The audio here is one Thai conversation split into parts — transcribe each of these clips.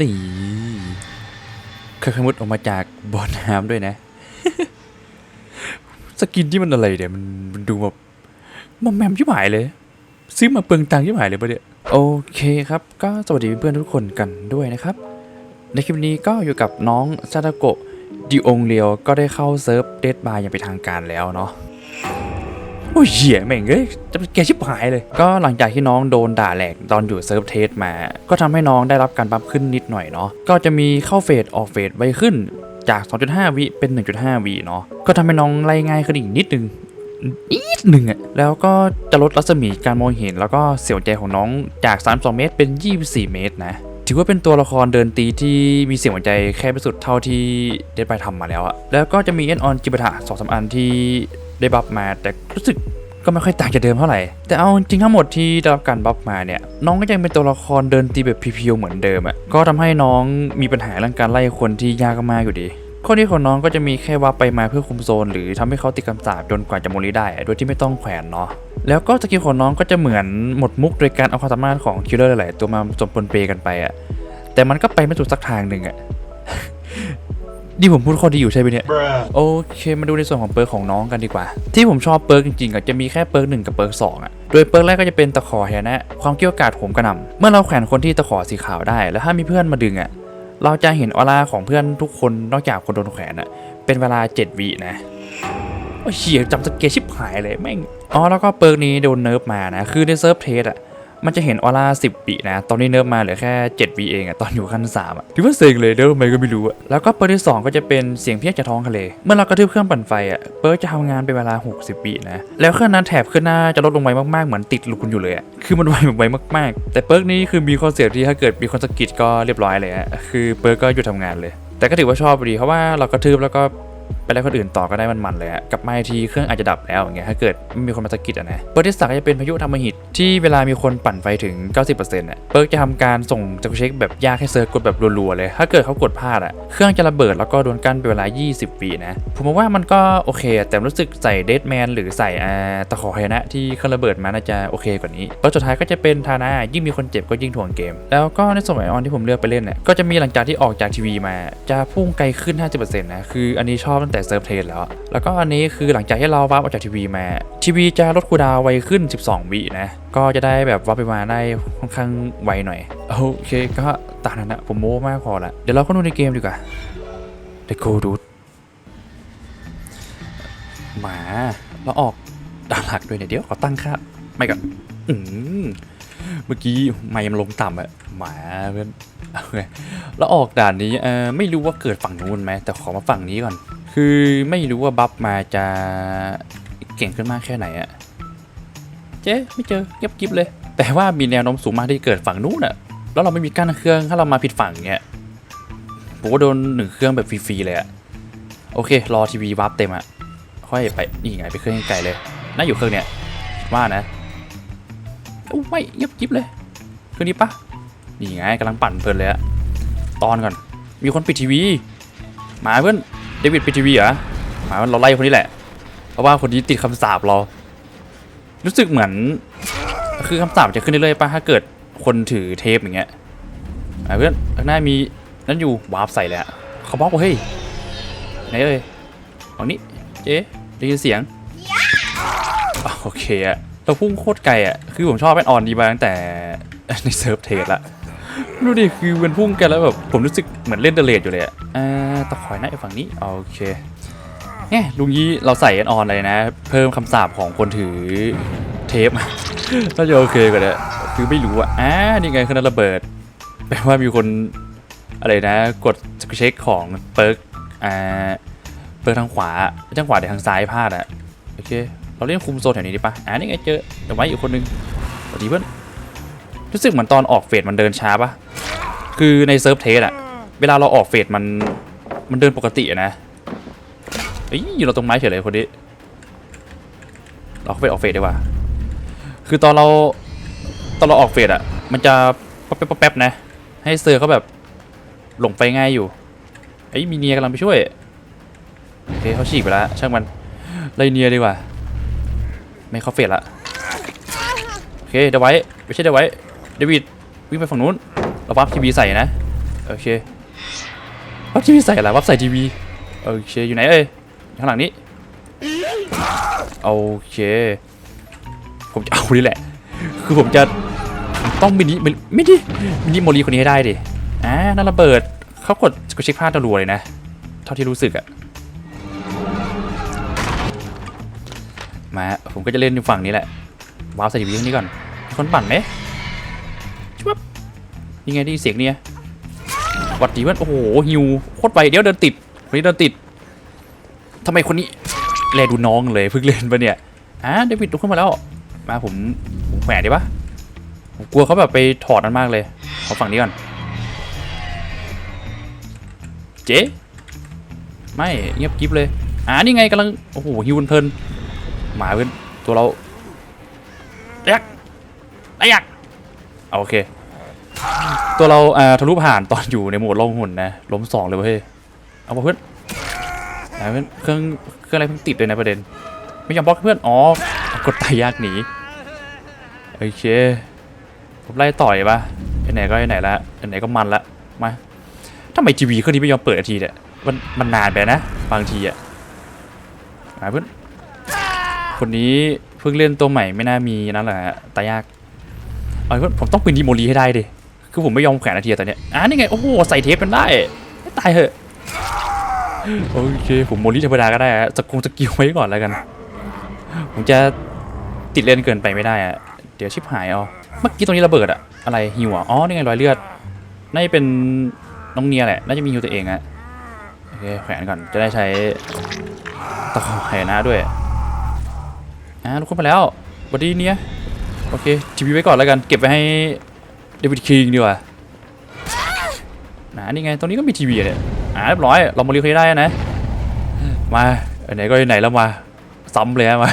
นี่เคยขมุดออกมาจากบ่อน้ำด้วยนะ สกินที่มันอะไรเนี่ยมันมันดูแบบมอมแมมชิบหายเลย ซื้อมาเปลืองตังค์ชิบหายเลยปะเนี่ยโอเคครับ ก็สวัสดีเพื่อนทุกคนกันด้วยนะครับ ในคลิปนี้ก็อยู่กับน้องซาตาโกะดิองเรียวก็ได้เข้าเซิร์ฟเดดบายอย่างเป็นทางการแล้วเนาะ โอ้ยเหี้ยแม่งเอ้ยจะเป็นแกชิบหายเลย ก็หลังจากที่น้องโดนด่าแหลกตอนอยู่เซิร์ฟเทสมา ก็ทำให้น้องได้รับการบัฟขึ้นนิดหน่อยเนาะ ก็จะมีเข้าเฟสออกเฟสไวขึ้นจาก 2.5 วิเป็น 1.5 วิเนาะ ก็ทำให้น้องไล่ง่ายขึ้นอีกนิดนึงนิดหนึ่งอะแล้วก็จะลดรัศมีการมองเห็นแล้วก็เสียวใจของน้องจาก 32 เมตรเป็น 24 เมตรนะ ถือว่าเป็นตัวละครเดินตีที่มีเสียงหัวใจแค่ที่สุดเท่าที่เดดไปทำมาแล้วอะแล้วก็จะมีเอ็นออนจิบะทะสองสามอันที่ ได้บัฟมา แต่รู้สึกก็ไม่ค่อยต่างจากเดิมเท่าไหร่ แต่เอาจริงทั้งหมดที่ได้รับการบัฟมาเนี่ย น้องก็ยังเป็นตัวละครเดินตีแบบพียวๆเหมือนเดิมอะก็ทำให้น้องมีปัญหาเรื่องการไล่คนที่ยากมากอยู่ดี ข้อดีของน้องก็จะมีแค่ว่าไปมาเพื่อคุมโซน หรือทำให้เขาติดคำสาปจนกว่าจะโมลีได้อะโดยที่ไม่ต้องแขวนเนาะ แล้วก็สกิลของน้องก็จะเหมือนหมดมุกโดยการเอาความสามารถของคิลเลอร์หลาย ๆ ตัวมาสมปนเปกันไปอะแต่มันก็ไปไม่ถูกสักทางหนึ่งอะ นี่ผมพูดข้อดีอยู่ใช่ไหมเนี่ย Bruh. โอเค มาดูในส่วนของเปิร์กของน้องกันดีกว่า ที่ผมชอบเปิร์กจริงๆอะจะมีแค่เปิร์กหนึ่งกับเปิร์กสองอะ โดยเปิร์กแรกก็จะเป็นตะขอแฮนะ ความเกี่ยวกาดโหมกระหน่ำเมื่อเราแขวนคนที่ตะขอสีขาวได้ แล้วถ้ามีเพื่อนมาดึงอะ เราจะเห็นออร่าของเพื่อนทุกคนนอกจากคนโดนแขวนอะ เป็นเวลา 7วินะโอ้ยเหี้ยจำสเกลชิบหายเลยแม่ง อ๋อแล้วก็เปิร์กนี้โดนเนิร์ฟมานะ คือในเซิร์ฟเทสอะ มันจะเห็นออร่า10วินะ ตอนนี้เนิร์ฟมาเหลือแค่7วิเองอะตอนอยู่ขั้น3อะถือว่าเซ็งเลยเนิร์ฟทำไมก็ไม่รู้อะแล้วก็เปิร์ที่ 2 ก็จะเป็นเสียงเพี้ยจากท้องทะเล เมื่อเรากระทืบเครื่องปั่นไฟอะเปิร์จะทำงานเป็นเวลา 60วินะ แล้วเครื่องนั้นแถบขึ้นหน้าจะลดลงไวมากๆ เหมือนติดลูกคุณอยู่เลยอะคือมันไวแบบไวมากๆ แต่เปิร์กนี้คือมีข้อเสียที่ถ้าเกิดมีคนสะกิดก็เรียบร้อยเลยอะคือเปิร์กก็หยุดทำงานเลย แต่ก็ถือว่าชอบดีเพราะว่าเรากระทืบแล้วก็ ไปไล่คนอื่นต่อก็ได้มันๆเลยอะกับมาอีกทีเครื่องอาจจะดับแล้วอย่างเงี้ยถ้าเกิดไม่มีคนมาสะกิดอะนะเปิร์กที่สามก็จะเป็นพายุทำมหิตที่เวลามีคนปั่นไฟถึง 90%อะเปิร์กจะทำการส่งจักรเช็คแบบยากให้เซิร์ฟกดแบบรัวๆเลย ถ้าเกิดเขากดพลาดอะเครื่องจะระเบิดแล้วก็โดนกั้นเป็นเวลา 20วินะผมมองว่ามันก็โอเค แต่รู้สึกใส่เดดแมนหรือใส่อ่าตะขอไฮนะที่เครื่องระเบิดมาน่าจะโอเคกว่านี้แล้วสุดท้ายก็จะเป็นทานะยิ่งมีคนเจ็บก็ยิ่งถ่วงเกม แล้วก็ในสมัยออนที่ผมเลือกไปเล่นเนี่ยก็จะมีหลังจากที่ออกจากทีวีมา จะพุ่งไกลขึ้น 50%นะคืออันนี้ชอบตั้งแต่เซิร์ฟเทนแล้ว แล้วก็อันนี้คือหลังจากที่เราวาร์ปออกจากทีวีมา ทีวีจะลดคูดาวไวขึ้น 12 วินะ ก็จะได้แบบวาร์ปไปมาได้ค่อนข้างไวหน่อย โอเค ก็ตามนั้นนะผมโม้มากพอละ เดี๋ยวเราเข้าดูในเกมดีกว่า Let's go dude หมาเราออกดาหลักด้วยเนี่ยเดี๋ยวขอตั้งค่าไม่ก่อนอืมเมื่อกี้ไม่มันลงต่ำอะหมาเพื่อนแล้วออกด่านนี้เออไม่รู้ว่าเกิดฝั่งนู้นไหมแต่ขอมาฝั่งนี้ก่อน คือไม่รู้ว่าบัฟมาจะเก่งขึ้นมากแค่ไหนอะเจ๊ไม่เจอเงียบกิบเลย แต่ว่ามีแนวโน้มสูงมากที่เกิดฝั่งนู้นอะแล้วเราไม่มีกั้นเครื่องถ้าเรามาผิดฝั่งเงี้ยผมก็โดนหนึ่งเครื่องแบบฟรีๆเลยอะโอเค รอทีวีวับเต็มอะค่อยไปนี่ไงไปเครื่องไกลเลยน่าอยู่เครื่องเนี้ยว่านะโอ้ไม่เงียบกิบเลยเครื่องนี้ปะนี่ไงกำลังปั่นเพลินเลยอะตอนก่อนมีคนปิดทีวี มาเพื่อน วิดปิดทีวีเหรอหมายว่าเราไล่คนนี้แหละ เพราะว่าคนนี้ติดคำสาปเรา รู้สึกเหมือน คือคำสาปจะขึ้นเรื่อยๆป่ะถ้าเกิดคนถือเทปอย่างเงี้ยมาเพื่อนข้างหน้ามีนั่นอยู่วาร์ปใส่เลยอะเขาบล็อกว่าเฮ้ยไหนเอ่ยฝั่งนี้เจ๊ได้ยินเสียงโอเคอะเราพุ่งโคตรไกลอะคือผมชอบแอนออนดีมาตั้งแต่ในเซิร์ฟเทสละ ดูดิคือมันพุ่งกันแล้วแบบผมรู้สึกเหมือนเล่นเดเลดอยู่เลยอะอ่าตะขอยน้าไอ้ฝั่งนี้โอเคเนี่ยลุงยี่เราใส่แอนออนเลยนะ เพิ่มคำสาปของคนถือเทปน่าจะโอเคกว่าเนี่ยคือไม่รู้อะอ่านี่ไงคือนั้นระเบิดแปลว่ามีคนอะไรนะ กดเช็คของเปิร์กอ่าเปิร์กทางขวาทางขวาแต่ทางซ้ายพลาดอะโอเคเราเล่นคุมโซนแถวนี้ดีปะอ่านี่ไงเจอเดี๋ยวไว้อีกคนนึงสวัสดีเพื่อน รู้สึกเหมือนตอนออกเฟสมันเดินช้าปะคือในเซิร์ฟเทสอะเวลาเราออกเฟสมันมันเดินปกติอะนะเอ้ยอยู่เราตรงไม้เฉยเลยคนนี้เราเข้าไปออกเฟสดีกว่า คือตอนเราตอนเราออกเฟสอะมันจะแป๊บแป๊บแป๊บนะ ให้เซอร์เขาแบบหลงไปง่ายอยู่ไอ้ยมีเนียกำลังไปช่วยโอเคเขาฉีกไปแล้วช่างมันไล่เนียดีกว่า ไม่เข้าเฟสละโอเคเดี๋ยวไว้ไม่ใช่เดี๋ยวไว้ เดวิดวิ่งไปฝั่งนู้นเราปั๊บทีวีใส่นะโอเควับทีวีใส่อะไรวับใส่ทีวีโอเคอยู่ไหนเอ้ยข้างหลังนี้โอเคผมจะเอานี่แหละ คือผมจะต้องมินิมิมินิมินิโมลีคนนี้ให้ได้ดิอ่านั่นระเบิดเขากดกดเช็คพลาดรัวเลยนะเท่าที่รู้สึกอะมาผมก็จะเล่นอยู่ฝั่งนี้แหละว้าวใส่ทีวีตรงนี้ก่อนคนปั่นไหม ยังไงไดีเสียงเนี่ยหวัดดีเพื่อนโอ้โหฮิวโคตรไปเดี๋ยวเดินติดคนนี้เดินติดทำไมคนนี้แลดูน้องเลยเพิ่งเล่นปะเนี่ยอะเดวิดลุกขึ้นมาแล้ว มาผมผมแขวนดีปะผมกลัวเขาแบบไปถอดนั้นมากเลยขอฝั่งนี้ก่อนเจ๊ไม่เงียบกิ๊บเลยอ่านี่ไงกำลังโอ้โหฮิวเพลินหมาเพื่อนตัวเราระยักระยักเอาโอเค ตัวเราอ่าทะลุผ่านตอนอยู่ในโหมดล่องหุ่นนะล้มสองเลยเว้ยเอาวะเพื่อนเอาเพื่อนเครื่องเครื่องอะไรเพิ่งติดเลยนะประเด็น ไม่ยอมบล็อกเพื่อนอ๋อกดตายยากหนีโอเคผมไล่ต่อยปะไหนก็ไหนละไหนก็มันละมาทำไมทีวีเครื่องนี้ไม่ยอมเปิดนาทีเนี่ยมันมันนานไปนะบางทีอะมาเพื่อนคนนี้เพิ่งเล่นตัวใหม่ไม่น่ามีนั่นแหละตายากเอาเพื่อนผมต้องปืนดีโมลีให้ได้ดิ คือผมไม่ยอมแขวนนาทีตอนเนี้ยอ่านี่ไง โอ้โห ใส่เทปมันได้ ไม่ตายเหอะ โอเค ผมโมลีธรรมดาก็ได้อะสกงสกิลไว้ก่อนแล้วกัน ผมจะติดเล่นเกินไปไม่ได้อะเดี๋ยวชิบหายเอา เมื่อกี้ตรงนี้ระเบิดอะอะไรฮิวอะอ๋อ นี่ไงรอยเลือด น่าจะเป็นน้องเนียแหละ น่าจะมีฮิวตัวเองอะโอเคแขวนก่อน จะได้ใช้ตะขอไหนะด้วย อ่าลุกขึ้นมาแล้วสวัสดีเนียโอเค ทีวีไว้ก่อนแล้วกัน เก็บไว้ให้ เดวิดคิงดีกว่านะนี่ไงตรงนี้ก็มีทีวีเนี่ยอ่าเรียบร้อย เรามารีเคยได้นะ มาไหนก็ไหนแล้วมาซ้ำเลยมา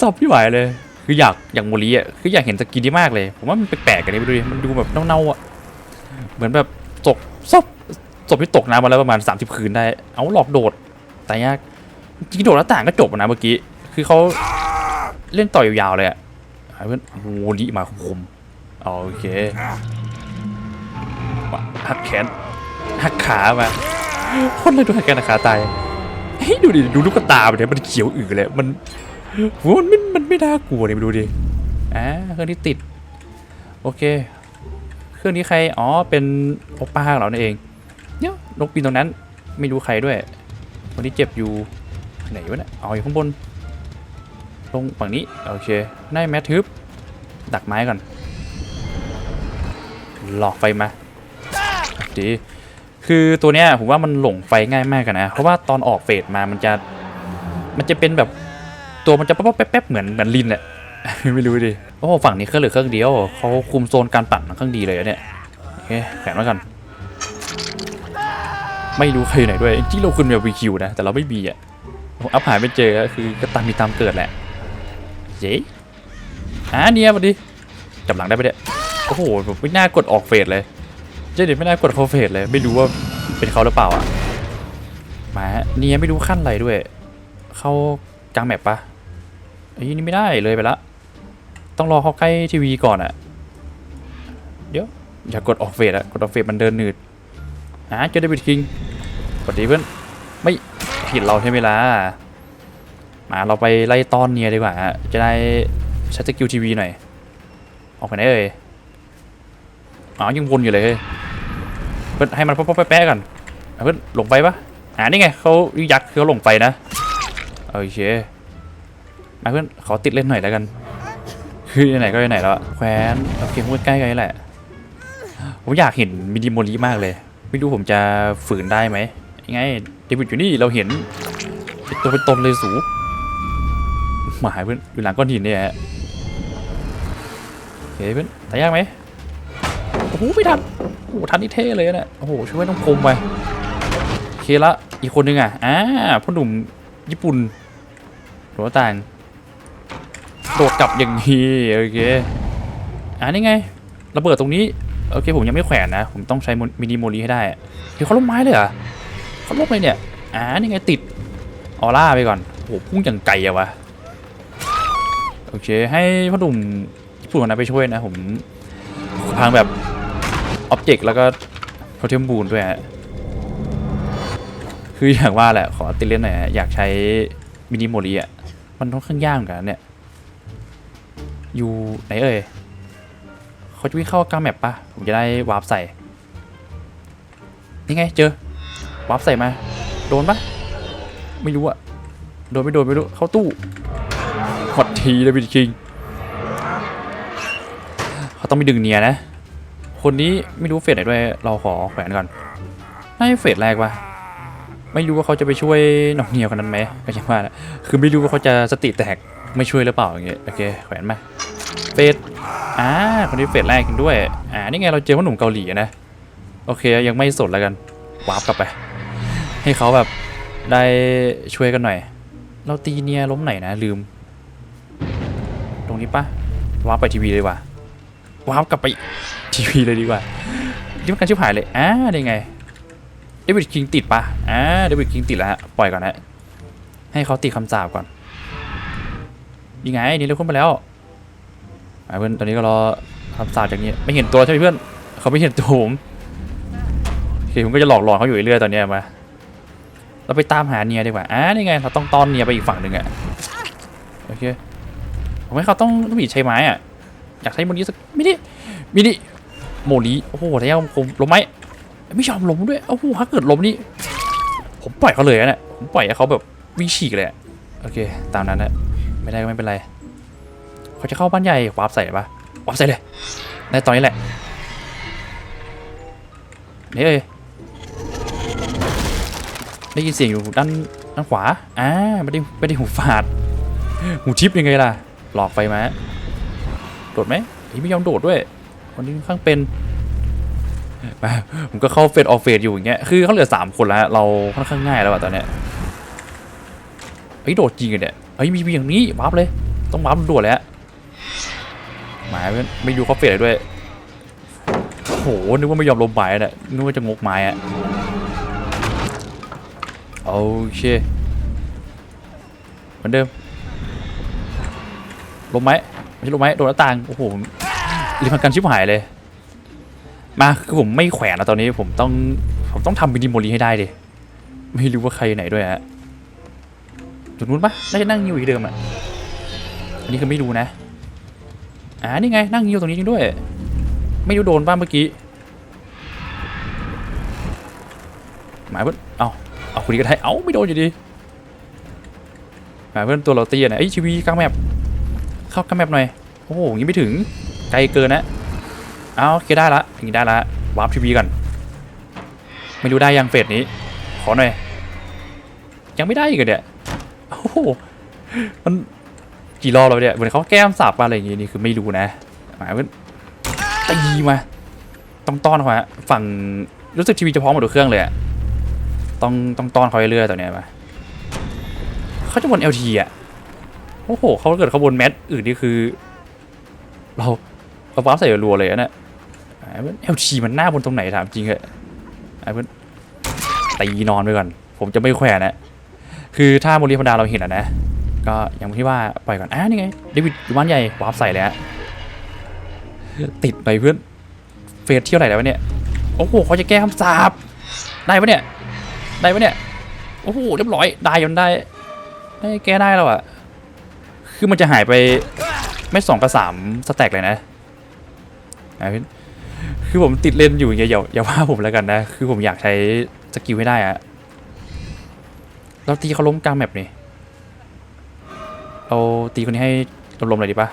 ซ้ำไม่ไหวเลย คืออยากอยากโมลีอะคืออยากเห็นสกินที่มากเลย ผมว่ามันแปลกๆกันนี่ไปดูดิมันดูแบบเน่าๆอะเหมือนแบบตกศพศพที่ตกน้ำมาแล้วประมาณ 30 คืนได้ เอาหลอกโดด แต่ยากจริงโดดหน้าต่างก็จบนะเมื่อกี้ คือเขาเล่นต่อยยาวๆเลยอะหายเพื่อนโอ้โหลิมาคมๆ โอเคหักแขนหักขามาคนเลยดูหักแขนหักขาตายเฮ้ยดูดิดูลูกตามันเนี่ยมันเขียวอือเลยมันโหมันไม่มันไม่น่ากลัวเลยมาดูดิอ่าเครื่องที่ติด โอเค เครื่องนี้ใครอ๋อเป็นโอป้าของเรานั่นเองเนี่ยนกปีนตรงนั้นไม่รู้ใครด้วยคนที่เจ็บอยู่ไหนวะเนี่ยอ๋ออยู่ข้างบนลงฝั่งนี้โอเคได้แมททึบดักไม้ก่อน หลอกไฟมาดีคือตัวเนี้ยผมว่ามันหลงไฟง่ายมากกันนะ เพราะว่าตอนออกเฟสมามันจะมันจะเป็นแบบตัวมันจะป๊อปแป๊บเหมือนเหมือนลินแหละไม่รู้ดิโอ้ฝั่งนี้เครื่องเหลือเครื่องเดียวเขาคุมโซนการปั่นเครื่องดีเลยอะเนี่ยโอเคแขวนไว้ก่อนไม่รู้ใครอยู่ไหนด้วยจริงเราคุณมีวีคิวนะ แต่เราไม่มีอะผมอัพหายไม่เจอคือก็ตามมีตามเกิดแหละเจ๊อ่าเนี่ยมาดิจับหลังได้ไปเนี่ย โอ้โหผมไม่น่ากดออกเฟสเลย เจเด็ดไม่น่ากดเข้าเฟสเลย ไม่รู้ว่าเป็นเขาหรือเปล่าอะ มาเนี่ยไม่รู้ขั้นอะไรด้วย เข้ากลางแมปปะไอ้ยนี่ไม่ได้เลยไปละ ต้องรอเขาใกล้ทีวีก่อนอะ เดี๋ยว อย่ากดออกเฟสอะกดออกเฟสมันเดินหนืดอะเจอเดวิดคิงสวัสดีเพื่อน ไม่ผิดเราใช่ไหมล่ะมาเราไปไล่ต้อนเนียดีกว่าฮะจะได้ใช้สกิลทีวีหน่อย ออกไปไหนเอ่ย อ๋อยังวนอยู่เลยเพื่อนให้มันป๊อแป๊ะก่อนเพื่อนหลงไปปะอ่านี่ไงเขายักษ์คือเขาหลงไปนะโอเคมาเพื่อนขอติดเล่นหน่อยแล้วกัน คือไหนก็ไหนแล้วแควนโอเคพูดใกล้ๆนี่แหละผมอยากเห็นมินิโมลีมากเลย ไม่รู้ผมจะฝืนได้ไหมยังไงเดวิดอยู่นี่เราเห็นเป็นตัวเป็นตนเลยสูหมายเพื่อนอยู่หลังก้อนหินเนี่ยฮะโอเคเพื่อนตายยากไหม โอ้โหไม่ทันโอ้โหทันนี่เท่เลยนะโอ้โหช่วยต้องคมไปโอเคละอีกคนนึงอะอ่าพ่อหนุ่มญี่ปุ่นหัวต่างโดดกลับอย่างนี้โอเคอ่านี่ไงระเบิดตรงนี้โอเคผมยังไม่แขวนนะ ผมต้องใช้มินิโมลีให้ได้เดี๋ยวเขาล้มไม้เลยเหรอเขาล้มเลยเนี่ยอ่านี่ไงติดออร่าไปก่อนโอ้โหพุ่งอย่างไกลอะวะโอเคให้พ่อหนุ่มญี่ปุ่นนนั้นไปช่วยนะผมพังแบบ อ็อบเจกต์แล้วก็เขาเทียมบูนด้วยฮะคืออย่างว่าแหละ ขอติเล่นหน่อยฮะอยากใช้มินิโมลีอะ มันค่อนข้างยากเหมือนกันเนี่ย อยู่ไหนเอ่ยเขาจะวิ่งเข้ากลางแมปปะผมจะได้วาร์ปใส่ นี่ไงเจอ วาร์ปใส่มา โดนปะไม่รู้อะโดนไม่โดนไม่รู้เข้าตู้ฮอตทีเลยบินคิง เขาต้องไปดึงเนียนะ คนนี้ไม่รู้เฟสไหนด้วย เราขอแขวนก่อนน่าจะเฟสแรกปะไม่รู้ว่าเขาจะไปช่วยน้องเนียวคนนั้นไหมก็ยังว่าแหละคือไม่รู้ว่าเขาจะสติแตกไม่ช่วยหรือเปล่าอย่างเงี้ยโอเคแขวนมาเฟสอ่าคนนี้เฟสแรกจริงด้วยอ่านี่ไงเราเจอว่าหนุ่มเกาหลีนะโอเคยังไม่สดแล้วกันวาร์ปกลับไป ให้เขาแบบได้ช่วยกันหน่อย เราตีเนียล้มไหนนะลืม ตรงนี้ปะวาร์ปไปทีวีเลยว่ะวาร์ปกลับไป ทีวีเลยดีกว่านี่มันการชิบหายเลยอ่าได้ไงเดวิดคิงติดปะอ่าเดวิดคิงติดแล้วฮะปล่อยก่อนนะให้เขาติดคำสาปก่อนยังไงนี่เราขึ้นไปแล้วเพื่อนตอนนี้ก็รอคำสาปจากนี้ไม่เห็นตัวใช่ไหมเพื่อนเขาไม่เห็นตัวผมโอเคผมก็จะหลอกหลอนเขาอยู่เรื่อยตอนนี้มาเราไปตามหาเนียดีกว่าอ่านี่ไงเราต้องต้อนเนียไปอีกฝั่งหนึ่งอะโอเคผมให้เขาต้องต้องมีใช้ไม้อะอยากใช้โมลีสักมินิมินิ โมลีโอ้โหแล้วผมล้มไหมไม่ยอมล้มด้วยโอ้โหถ้าเกิดล้มนี่ผมปล่อยเขาเลยนะเนี่ยผมปล่อยให้เขาแบบวิ่งฉีกเลยโอเค ตามนั้นนะไม่ได้ก็ไม่เป็นไรเขาจะเข้าบ้านใหญ่วาร์ปใส่ปะวาร์ปใส่เลยได้ตอนนี้แหละนี่เอ้ยได้ยินเสียงอยู่ด้านด้านขวาอ่าไม่ได้ไม่ได้หูฝาด หูทิพย์ยังไงล่ะ หลอกไฟมาโดดไหมไม่ยอมโดดด้วย คนนี้ค่อนข้างเป็นผมก็เข้าเฟสออฟเฟสอยู่อย่างเงี้ย คือเขาเหลือสามคนแล้ว เราค่อนข้างง่ายแล้วอะตอนเนี้ยเฮ้ยโดดจริงอะเนี่ยเฮ้ยมีอย่างนี้วาร์ปเลย ต้องวาร์ปโดดเลยฮะหมายไม่ไม่ดูเขาเฟสด้วยโอ้โหนึกว่าไม่ยอมลงไม้อะเนี่ยนึกว่าจะงกไม้อะโอเคเหมือนเดิมลงไหมไม่ใช่ลงไหมโดนหน้าต่างโอ้โห รีพันกันชิบหายเลย มาคือผมไม่แขวนแล้วตอนนี้ผมต้องผมต้องทำมินิโมลีให้ได้ดิไม่รู้ว่าใครไหนด้วยฮะจุดนู้นปะน่าจะนั่งอยู่ที่เดิมอะอันนี้คือไม่รู้นะอ่านี่ไงนั่งอยู่ตรงนี้จริงด้วย ไม่รู้โดนป้างเมื่อกี้หมายเพื่อนเอาเอาคุณนี้ก็ได้เอาไม่โดนอยู่ดีหมายเพื่อนตัวเราเตียนะไอชีวีกลางแมปเข้ากระแมปหน่อยโอ้โหยังไม่ถึง ไกลเกินนะเอาโอเคได้ละถึงได้ละวาร์ปทีวีก่อนไม่รู้ได้ยังเฟสนี้ ขอหน่อย ยังไม่ได้อีกเนี่ยโอ้โหมันกี่รอบแล้วเนี่ยเหมือนเขาแก้มสับมาอะไรอย่างงี้นี่คือไม่รู้นะหมายว่าตีมาต้องต้อนเขาฮะฝั่งรู้สึกทีวีจะพร้อมหมดเครื่องเลยอะต้องต้องต้อนเขาเรื่อยๆตอนเนี้ยมาเขาจะบน LT อะโอ้โหเขาเกิดเขาบนแมทอื่นนี่คือ เรา เราวาร์ปใส่รัวเลยนะเนี่ยเอลชีมันหน้าบนตรงไหนถามจริงเหอะไอ้เพื่อนตีนอนไปก่อน ผมจะไม่แขวนนะคือถ้าโมลีธรรมดาเราเห็นอะนะ ก็อย่างที่ว่าปล่อยก่อนอะนี่ไงเดวิดอยู่บ้านใหญ่วาร์ปใส่เลยฮะติดไปเพื่อนเฟสเที่ยวไหนแล้ววะเนี่ยโอ้โหเขาจะแก้คำสาปได้ปะเนี่ยได้ปะเนี่ยโอ้โหเรียบร้อยได้ยนได้ได้แก้ได้แล้วอะคือมันจะหายไปไม่สองกับสามสแต็กเลยนะ คือผมติดเล่นอยู่อย่าอย่าอย่าว่าผมแล้วกันนะ คือผมอยากใช้สกิลให้ได้อะเราตีเขาล้มกลางแมปนี่เราตีคนนี้ให้ล้มๆเลยดีปะ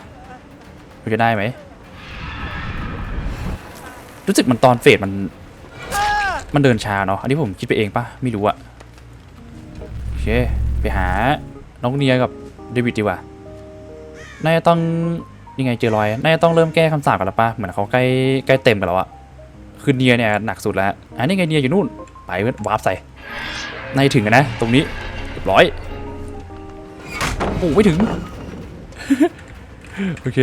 มันจะได้ไหม รู้สึกมันตอนเฟดมัน มันเดินช้าเนาะ อันนี้ผมคิดไปเองปะไม่รู้อะโอเค ไปหาน้องเนียกับเดวิดดีกว่า น่าจะต้อง ยังไงเจอรอยน่าจะต้องเริ่มแก้คำสาปกันแล้วปะเหมือนเขาใกล้ใกล้เต็มกันแล้วอะคือเนียเนี่ยหนักสุดแล้วอันนี้ไงเนียอยู่นู่นไปเว้ยวาร์ปใส่ในถึงกันนะตรงนี้เรียบร้อยโอ้ไม่ถึง โอเค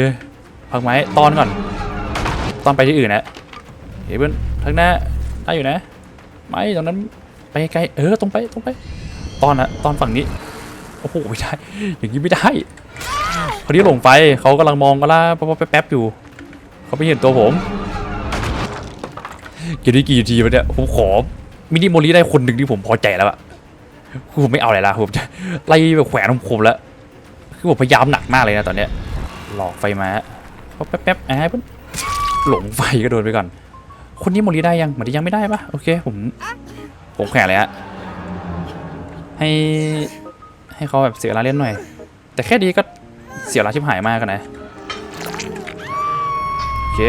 พักไม้ตอนก่อน ตอนไปที่อื่นนะเฮ้ยเพื่อนทางหน้าได้อยู่นะ ไม่ตรงนั้นไปไกลเออตรงไปตรงไป ตอนนะตอนฝั่งนี้โอ้โหไม่ได้ อย่างนี้ไม่ได้ คนที่หลงไปเขากำลังมองกันละแป๊บๆอยู่ เขาไม่เห็นตัวผมเกมนี้กี่ทีวะเนี่ยผมขอมินิโมลีได้คนหนึ่งที่ผมพอใจแล้วอะคือผมไม่เอาอะไรละผมจะไล่แบบแขวนของผมแล้วคือผมพยายามหนักมากเลยนะตอนเนี้ย หลอกไฟมาแป๊บแป๊บๆอ่าปุ๊บหลงไฟก็โดนไปก่อน คนนี้โมลีได้ยังเหมือนยังไม่ได้ปะโอเคผมผมแขวนเลยฮะให้ให้เขาแบบเสียเวลาเล่นหน่อย แต่แค่ดีก็ เสียเวลาชิบหายมากนะโอเค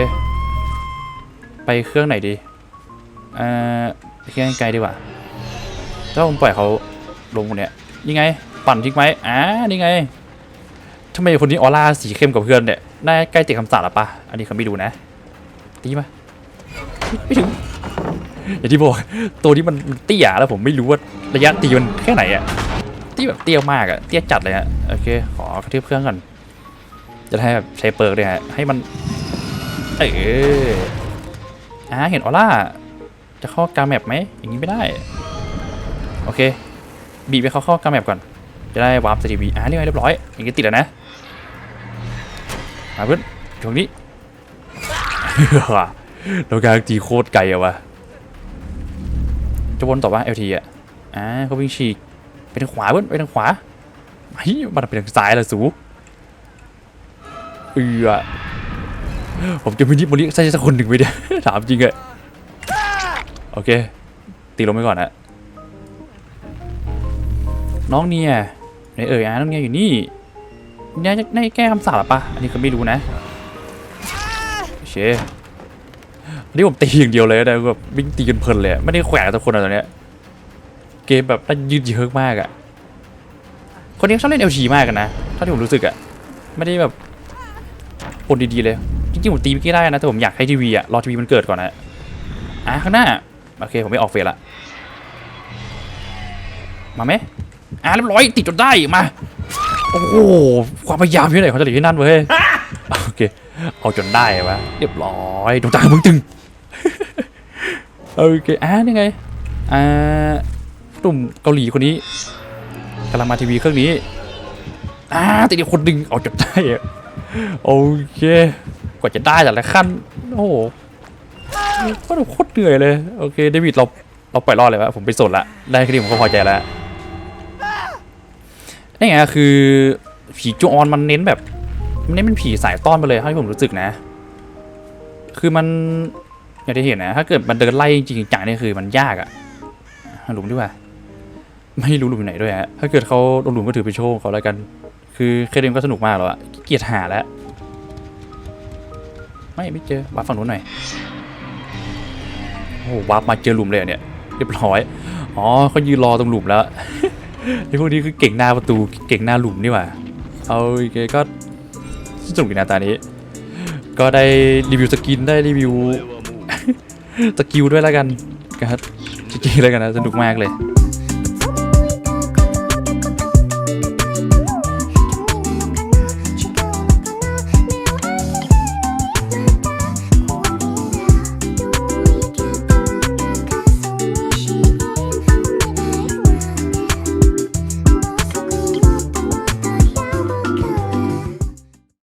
ไปเครื่องไหนดีเอ่อเครื่องไกลดีกว่าถ้าผมปล่อยเขาลงตรงเนี้ยยังไง ปั่นทิ้งไหมอ่านี่ไงทำไมคนนี้ออร่าสีเข้มกว่าเพื่อนเนี่ยน่าใกล้ติดคำสาปหรอปะอันนี้เขาไม่ดูนะตีไม่ไม่ถึงอย่างที่บอกตัวนี้มันเตี้ยแล้วผมไม่รู้ว่าระยะตีมันแค่ไหนอะตี้แบบเตี้ยมากอะเตี้ยจัดเลยฮะโอเค ขอกระทืบเครื่องก่อน จะให้แบบใช้เปิร์กเลยฮะให้มัน เอออ่าเห็นออร่า จะเข้ากาแมปไหมอย่างนี้ไม่ได้ โอเค บีบไปเข้าเข้ากาแมปก่อน จะได้วาร์ปสตีบีอ่าเรียบร้อยอย่างนี้ติดแล้วนะมาเพื่อนตรงนี้เรากางจีโคตรไกลอะวะจะวนต่อว่า LT อะอ่าเขาวิ่งฉีกไปทางขวาเพื่อนไปทางขวาเฮ้มันไปทางซ้ายละสู อือผมจะมินิโมลิใช่สักคนหนึ่งไหมเนี่ยถามจริงอะโอเค ตีลงไปก่อนนะน้องเนี่ยไหนเอ่ยอะน้องเนี่ยอยู่นี่เนี่ยจะได้แก้คำสาปหรอปะอันนี้ก็ไม่รู้นะโอเคอันนี้ผมตีอย่างเดียวเลยนะแบบวิ่งตีกันเพลินเลยไม่ได้แขวนกับทุกคนอะตอนเนี้ยเกมแบบน่ายืดเยื้อมากอะคนนี้ชอบเล่น LG มากกันนะเท่าที่ผมรู้สึกอะไม่ได้แบบ ปนดีๆเลย จริงๆผมตีเมื่อกี้ได้นะ แต่ผมอยากให้ทีวีอะรอทีวีมันเกิดก่อนนะอะข้างหน้า โอเค ผมไม่ออกเฟรละ มาไหมอะเรียบร้อยติดจนได้มา โอ้โหความพยายามที่ไหนเขาจะหลีกที่นั่นเว้ยโอเค เอาจนได้วะเรียบร้อยดวงตามึงตึงโอเคอะนี่ไงอ่าหนุ่มเกาหลีคนนี้กำลังมาทีวีเครื่องนี้อ่าติดคนหนึ่งเอาจนได้ โอเค กว่าจะได้แต่ละขั้น โอ้โหโคตรโคตรเหนื่อยเลย โอเคเดวิดเราเราปล่อยรอดเลยวะผมไปสนละ ได้แค่นี้ผมก็พอใจแล้วนี่ไงคือผีจูออนมันเน้นแบบมันเน้นเป็นผีสายต้อนไปเลยเท่าที่ผมรู้สึกนะ คือมันอย่างที่เห็นนะ ถ้าเกิดมันเดินไล่จริงจังนี่คือมันยากอะหลุมดีกว่า ไม่รู้หลุมไหนด้วยฮะ ถ้าเกิดเขาลงหลุมก็ถือเป็นโชคเขาแล้วกัน คือเคเดมก็สนุกมากแล้วอะเกียจหาแล้ว ไม่ไม่เจอวับฝั่งนู้นหน่อยโอ้วับมาเจอหลุมเลยเหรอเนี่ยเรียบร้อยอ๋อเขายืนรอตรงหลุมแล้วไอ้พวกนี้คือเก่งหน้าประตูเก่งหน้าหลุมนี่หว่าเอาโอเคก็สนุกดีนะตานี้ ก็ได้รีวิวสกินได้รีวิวสกิลด้วยแล้วกันครับจริงๆแล้วกันนะสนุกมากเลย